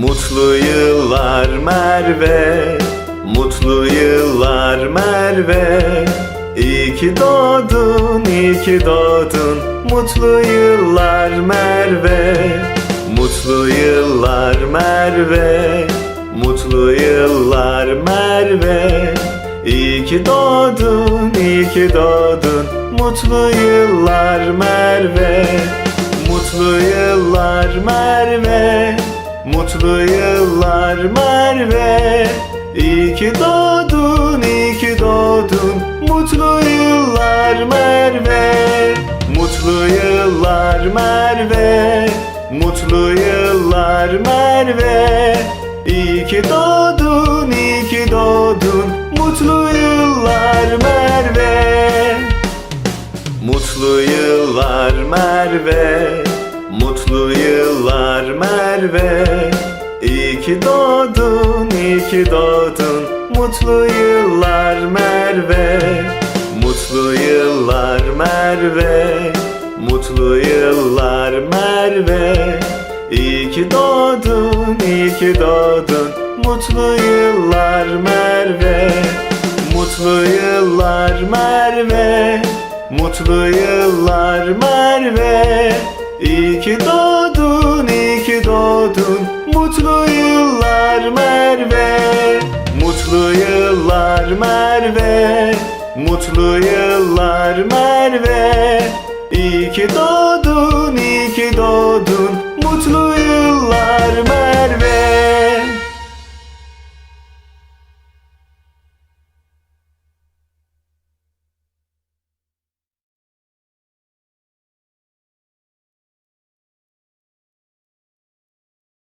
Mutlu yıllar Merve Mutlu yıllar Merve. İyi ki doğdun, iyi ki doğdun. Mutlu yıllar Merve Mutlu yıllar Merve. Mutlu yıllar Merve. İyi ki doğdun, iyi ki doğdun. Mutlu yıllar Merve Mutlu yıllar Merve Mutlu yıllar Merve. İyi ki doğdun, iyi ki doğdun. Mutlu yıllar Merve. Mutlu yıllar Merve. Mutlu yıllar Merve. İyi ki doğdun, iyi ki doğdun. Mutlu yıllar Merve. Mutlu yıllar Merve Mutlu yıllar Merve. İyi ki doğdun, iyi ki doğdun. Mutlu yıllar Merve. Mutlu yıllar Merve. Mutlu yıllar Merve. İyi ki doğdun, iyi ki doğdun. Mutlu yıllar Merve. Mutlu yıllar Merve. Mutlu yıllar Merve İyi ki doğdun, iyi ki doğdun. Mutlu yıllar Merve. Mutlu yıllar Merve. Mutlu yıllar Merve. İyi ki doğdun, iyi ki doğdun. Mutlu